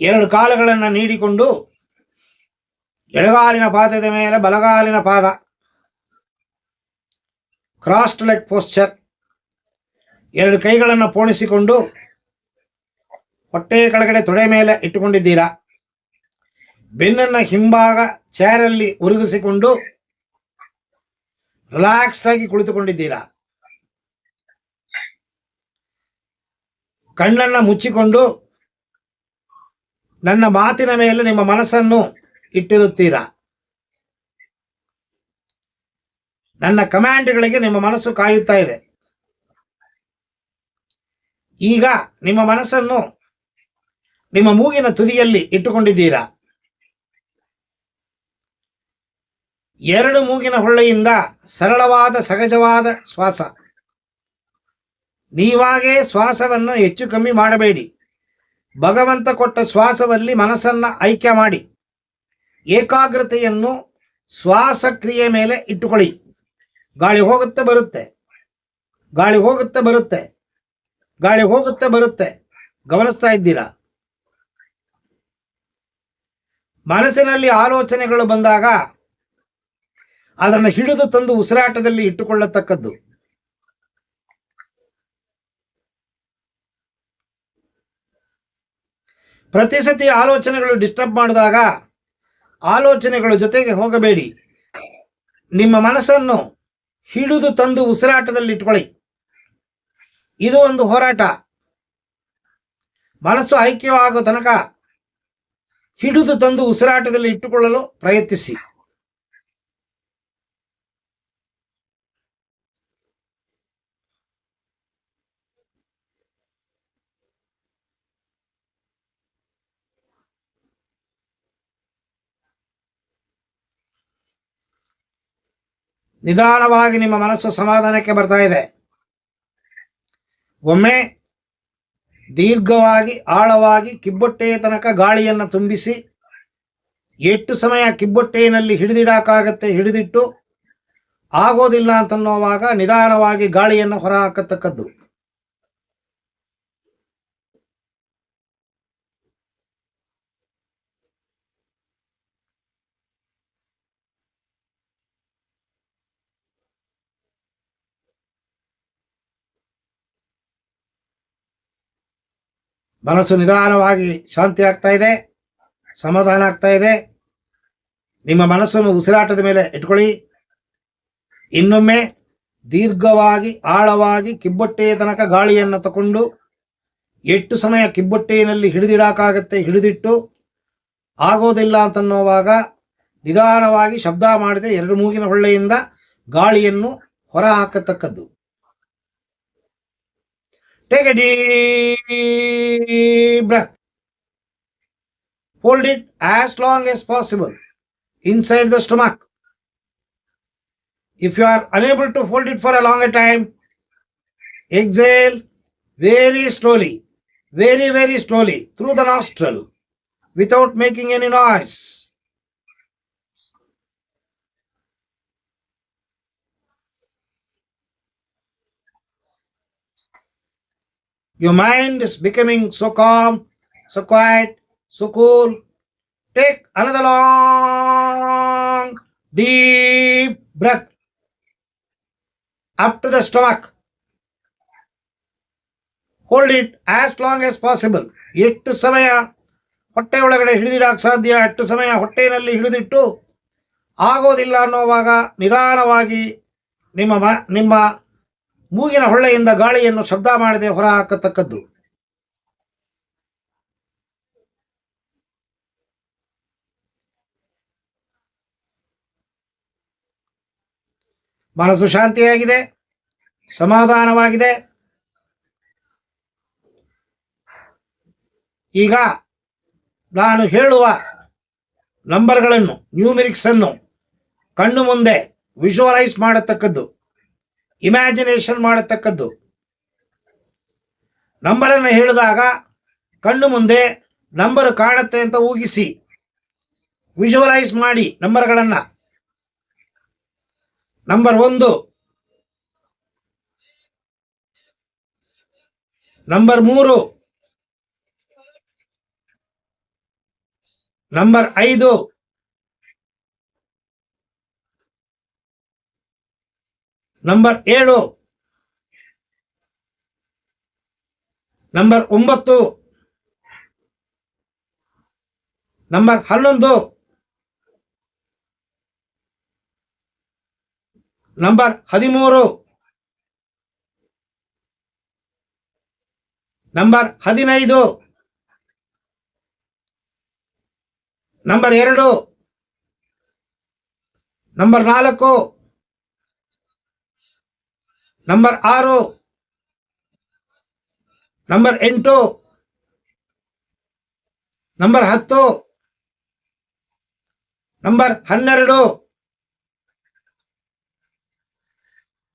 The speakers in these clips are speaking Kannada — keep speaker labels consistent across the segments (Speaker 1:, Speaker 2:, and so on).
Speaker 1: ಎರಡು ಕಾಲುಗಳನ್ನು ನೀಡಿಕೊಂಡು ಎಡಗಾಲಿನ ಪಾದದ ಮೇಲೆ ಬಲಗಾಲಿನ ಪಾದ. ಕ್ರಾಸ್ಡ್ ಲೆಗ್ ಪೋಸ್ಚರ್ ಎರಡು ಕೈಗಳನ್ನು ಪೋಣಿಸಿಕೊಂಡು ಹೊಟ್ಟೆ ಕೆಳಗಡೆ ತೊಡೆ ಮೇಲೆ ಇಟ್ಟುಕೊಂಡಿದ್ದೀರಾ? ಬೆನ್ನನ್ನು ಹಿಂಭಾಗ ಚೇರಲ್ಲಿ ಉರುಗಿಸಿಕೊಂಡು ರಿಲ್ಯಾಕ್ಸ್ ಆಗಿ ಕುಳಿತುಕೊಂಡಿದ್ದೀರಾ? ಕಣ್ಣನ್ನು ಮುಚ್ಚಿಕೊಂಡು ನನ್ನ ಮಾತಿನ ಮೇಲೆ ನಿಮ್ಮ ಮನಸ್ಸನ್ನು ಇಟ್ಟಿರುತ್ತೀರಾ? ನನ್ನ ಕಮಾಂಡ್ಗಳಿಗೆ ನಿಮ್ಮ ಮನಸ್ಸು ಕಾಯುತ್ತಾ ಇದೆ. ಈಗ ನಿಮ್ಮ ಮನಸ್ಸನ್ನು ನಿಮ್ಮ ಮೂಗಿನ ತುದಿಯಲ್ಲಿ ಇಟ್ಟುಕೊಂಡಿದ್ದೀರಾ? ಎರಡು ಮೂಗಿನ ಹೊಳ್ಳೆಯಿಂದ ಸರಳವಾದ ಸಹಜವಾದ ಶ್ವಾಸ. ನೀವಾಗೇ ಶ್ವಾಸವನ್ನು ಹೆಚ್ಚು ಕಮ್ಮಿ ಮಾಡಬೇಡಿ. ಭಗವಂತ ಕೊಟ್ಟ ಶ್ವಾಸದಲ್ಲಿ ಮನಸ್ಸನ್ನು ಆಯ್ಕೆ ಮಾಡಿ, ಏಕಾಗ್ರತೆಯನ್ನು ಶ್ವಾಸಕ್ರಿಯೆ ಮೇಲೆ ಇಟ್ಟುಕೊಳ್ಳಿ. ಗಾಳಿ ಹೋಗುತ್ತೆ ಬರುತ್ತೆ, ಗಾಳಿ ಹೋಗುತ್ತೆ ಬರುತ್ತೆ, ಗಾಳಿ ಹೋಗುತ್ತೆ ಬರುತ್ತೆ. ಗಮನಿಸ್ತಾ ಇದ್ದೀರಾ? ಮನಸ್ಸಿನಲ್ಲಿ ಆಲೋಚನೆಗಳು ಬಂದಾಗ ಅದನ್ನು ಹಿಡಿದು ತಂದು ಉಸಿರಾಟದಲ್ಲಿ ಇಟ್ಟುಕೊಳ್ಳತಕ್ಕದ್ದು. ಪ್ರತಿ ಸತಿ ಆಲೋಚನೆಗಳು ಡಿಸ್ಟರ್ಬ್ ಮಾಡಿದಾಗ ಆಲೋಚನೆಗಳ ಜೊತೆಗೆ ಹೋಗಬೇಡಿ. ನಿಮ್ಮ ಮನಸ್ಸನ್ನು ಹಿಡಿದು ತಂದು ಉಸಿರಾಟದಲ್ಲಿ ಇಟ್ಕೊಳ್ಳಿ ಇದು ಒಂದು ಹೋರಾಟ. ಮನಸ್ಸು ಐಕ್ಯವಾಗೋ ತನಕ ಹಿಡಿದು ತಂದು ಉಸಿರಾಟದಲ್ಲಿ ಇಟ್ಟುಕೊಳ್ಳಲು ಪ್ರಯತ್ನಿಸಿ. ನಿಧಾನವಾಗಿ ನಿಮ್ಮ ಮನಸ್ಸು ಸಮಾಧಾನಕ್ಕೆ ಬರ್ತಾ ಇದೆ. ಒಮ್ಮೆ ದೀರ್ಘವಾಗಿ, ಆಳವಾಗಿ ಕಿಬ್ಬೊಟ್ಟೆಯ ತನಕ ಗಾಳಿಯನ್ನು ತುಂಬಿಸಿ, ಎಷ್ಟು ಸಮಯ ಕಿಬ್ಬೊಟ್ಟೆಯಲ್ಲಿ ಹಿಡಿದಿಡಕ್ಕಾಗತ್ತೆ ಹಿಡಿದಿಟ್ಟು, ಆಗೋದಿಲ್ಲ ಅಂತನ್ನುವಾಗ ನಿಧಾನವಾಗಿ ಗಾಳಿಯನ್ನು ಹೊರ ಹಾಕತಕ್ಕದ್ದು ಮನಸ್ಸು ನಿಧಾನವಾಗಿ ಶಾಂತಿ ಆಗ್ತಾ ಇದೆ, ಸಮಾಧಾನ ಆಗ್ತಾ ಇದೆ. ನಿಮ್ಮ ಮನಸ್ಸನ್ನು ಉಸಿರಾಟದ ಮೇಲೆ ಇಟ್ಕೊಳ್ಳಿ. ಇನ್ನೊಮ್ಮೆ ದೀರ್ಘವಾಗಿ, ಆಳವಾಗಿ ಕಿಬ್ಬೊಟ್ಟೆಯ ತನಕ ಗಾಳಿಯನ್ನು ತಕೊಂಡು ಎಷ್ಟು ಸಮಯ ಕಿಬ್ಬೊಟ್ಟೆಯಲ್ಲಿ ಹಿಡಿದಿಡಕ್ಕಾಗತ್ತೆ ಹಿಡಿದಿಟ್ಟು ಆಗೋದಿಲ್ಲ ಅಂತನ್ನುವಾಗ ನಿಧಾನವಾಗಿ ಶಬ್ದ ಮಾಡದೆ ಎರಡು ಮೂಗಿನ ಹೊಳ್ಳೆಯಿಂದ ಗಾಳಿಯನ್ನು ಹೊರ ಹಾಕತಕ್ಕದ್ದು Take a deep breath. Hold it as long as possible inside the stomach. If you are unable to hold it for a longer time, exhale very slowly, very, very slowly through the nostril without making any noise. Your mind is becoming so calm, so quiet, so cool. Take another long, deep breath up to the stomach. Hold it as long as possible. ಎಷ್ಟು ಸಮಯ ಹೊಟ್ಟೆ ಒಳಗಡೆ ಹಿಡಿದಿಡಕ್ಕೆ ಸಾಧ್ಯ ಎಷ್ಟು ಸಮಯ ಹೊಟ್ಟೆಯಲ್ಲಿ ಹಿಡಿದಿಟ್ಟು ಆಗೋದಿಲ್ಲ ಅನ್ನೋವಾಗ ನಿಧಾನವಾಗಿ ನಿಮ್ಮ ಮ ನಿಮ್ಮ ಮೂಗಿನ ಹೊಳ್ಳೆಯಿಂದ ಗಾಳಿಯನ್ನು ಶಬ್ದ ಮಾಡದೆ ಹೊರ ಹಾಕತಕ್ಕದ್ದು ಮನಸ್ಸು ಶಾಂತಿಯಾಗಿದೆ, ಸಮಾಧಾನವಾಗಿದೆ. ಈಗ ನಾನು ಹೇಳುವ ನಂಬರ್ಗಳನ್ನು ನ್ಯೂಮಿರಿಕ್ಸ್ ಅನ್ನು ಕಣ್ಣು ಮುಂದೆ ವಿಜುವಲೈಸ್ ಮಾಡತಕ್ಕದ್ದು. ಇಮ್ಯಾಜಿನೇಷನ್ ಮಾಡತಕ್ಕದ್ದು. ನಂಬರನ್ನು ಹೇಳಿದಾಗ ಕಣ್ಣು ಮುಂದೆ ನಂಬರ್ ಕಾಣುತ್ತೆ ಅಂತ ಊಹಿಸಿ. ವಿಜುವಲೈಸ್ ಮಾಡಿ ನಂಬರ್ಗಳನ್ನು. ನಂಬರ್ ಒಂದು. ನಂಬರ್ ಮೂರು. ನಂಬರ್ ಐದು. ನಂಬರ್ ಏಳು. ನಂಬರ್ ಒಂಬತ್ತು. ನಂಬರ್ ಹನ್ನೊಂದು. ನಂಬರ್ ಹದಿಮೂರು. ನಂಬರ್ ಹದಿನೈದು. ನಂಬರ್ ಎರಡು. ನಂಬರ್ ನಾಲ್ಕು. ನಂಬರ್ ಆರು ನಂಬರ್ ಎಂಟು ನಂಬರ್ ಹತ್ತು ನಂಬರ್ ಹನ್ನೆರಡು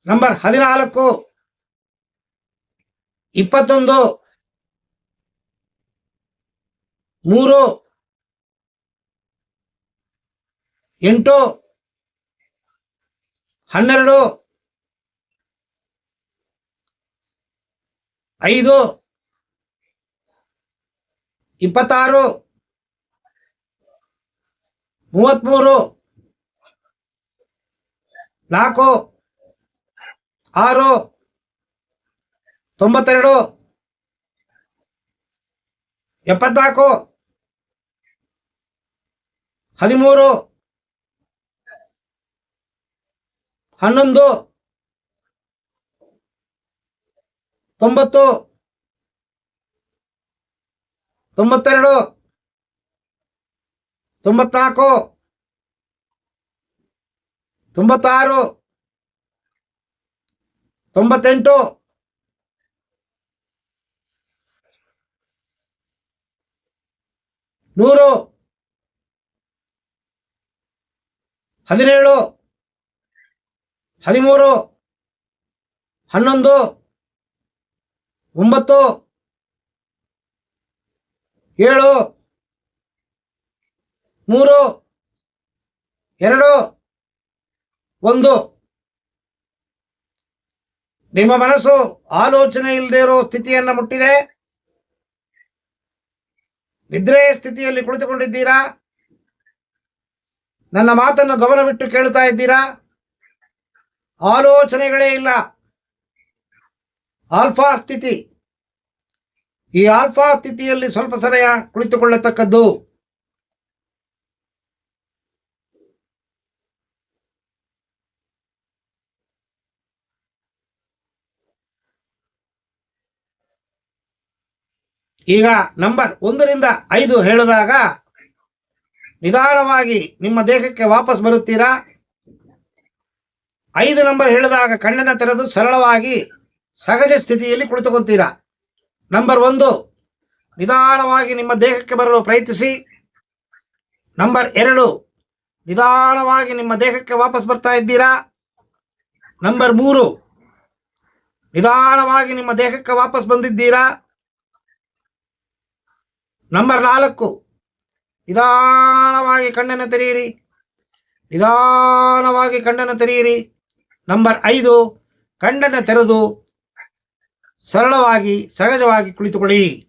Speaker 1: ನಂಬರ್ ಹದಿನಾಲ್ಕು ಇಪ್ಪತ್ತೊಂದು ಮೂರು ಎಂಟು ಹನ್ನೆರಡು ಐದು. ಇಪ್ಪತ್ತಾರು. ಮೂವತ್ಮೂರು. ನಾಲ್ಕು. ಆರು. ತೊಂಬತ್ತೆರಡು. ಎಪ್ಪತ್ನಾಲ್ಕು. ಹದಿಮೂರು. ಹನ್ನೊಂದು. ತೊಂಬತ್ತು. ತೊಂಬತ್ತೆರಡು. ತೊಂಬತ್ನಾಲ್ಕು. ತೊಂಬತ್ತಾರು. ತೊಂಬತ್ತೆಂಟು. ನೂರು. ಹದಿನೇಳು. ಹದಿಮೂರು. ಹನ್ನೊಂದು. ಒಂಬತ್ತು, ಏಳು, ಮೂರು, ಎರಡು, ಒಂದು. ನಿಮ್ಮ ಮನಸ್ಸು ಆಲೋಚನೆ ಇಲ್ಲದೆ ಇರೋ ಸ್ಥಿತಿಯನ್ನು ಮುಟ್ಟಿದೆ. ನಿದ್ರೆ ಸ್ಥಿತಿಯಲ್ಲಿ ಕುಳಿತುಕೊಂಡಿದ್ದೀರಾ? ನನ್ನ ಮಾತನ್ನು ಗಮನವಿಟ್ಟು ಕೇಳ್ತಾ ಇದ್ದೀರಾ? ಆಲೋಚನೆಗಳೇ ಇಲ್ಲ. ಆಲ್ಫಾ ಸ್ಥಿತಿ. ಈ ಆಲ್ಫಾ ಸ್ಥಿತಿಯಲ್ಲಿ ಸ್ವಲ್ಪ ಸಮಯ ಕುಳಿತುಕೊಳ್ಳತಕ್ಕದ್ದು. ಈಗ ನಂಬರ್ ಒಂದರಿಂದ ಐದು ಹೇಳಿದಾಗ ನಿಧಾನವಾಗಿ ನಿಮ್ಮ ದೇಹಕ್ಕೆ ವಾಪಸ್ ಬರುತ್ತೀರಾ? ಐದು ನಂಬರ್ ಹೇಳಿದಾಗ ಕಣ್ಣನ್ನು ತೆರೆದು ಸರಳವಾಗಿ ಸಹಜ ಸ್ಥಿತಿಯಲ್ಲಿ ಕುಳಿತುಕೊಳ್ತೀರಾ ನಂಬರ್ ಒಂದು, ನಿಧಾನವಾಗಿ ನಿಮ್ಮ ದೇಹಕ್ಕೆ ಬರಲು ಪ್ರಯತ್ನಿಸಿ. ನಂಬರ್ ಎರಡು, ನಿಧಾನವಾಗಿ ನಿಮ್ಮ ದೇಹಕ್ಕೆ ವಾಪಸ್ ಬರ್ತಾ ಇದ್ದೀರಾ? ನಂಬರ್ ಮೂರು, ನಿಧಾನವಾಗಿ ನಿಮ್ಮ ದೇಹಕ್ಕೆ ವಾಪಸ್ ಬಂದಿದ್ದೀರಾ? ನಂಬರ್ ನಾಲ್ಕು, ನಿಧಾನವಾಗಿ ಕಣ್ಣನ್ನು ತೆರೆಯಿರಿ. ನಿಧಾನವಾಗಿ ಕಣ್ಣನ್ನು ತೆರೆಯಿರಿ. ನಂಬರ್ ಐದು, ಕಣ್ಣನ್ನು ತೆರೆದು ಸರಳವಾಗಿ ಸಹಜವಾಗಿ ಕುಳಿತುಕೊಳ್ಳಿ.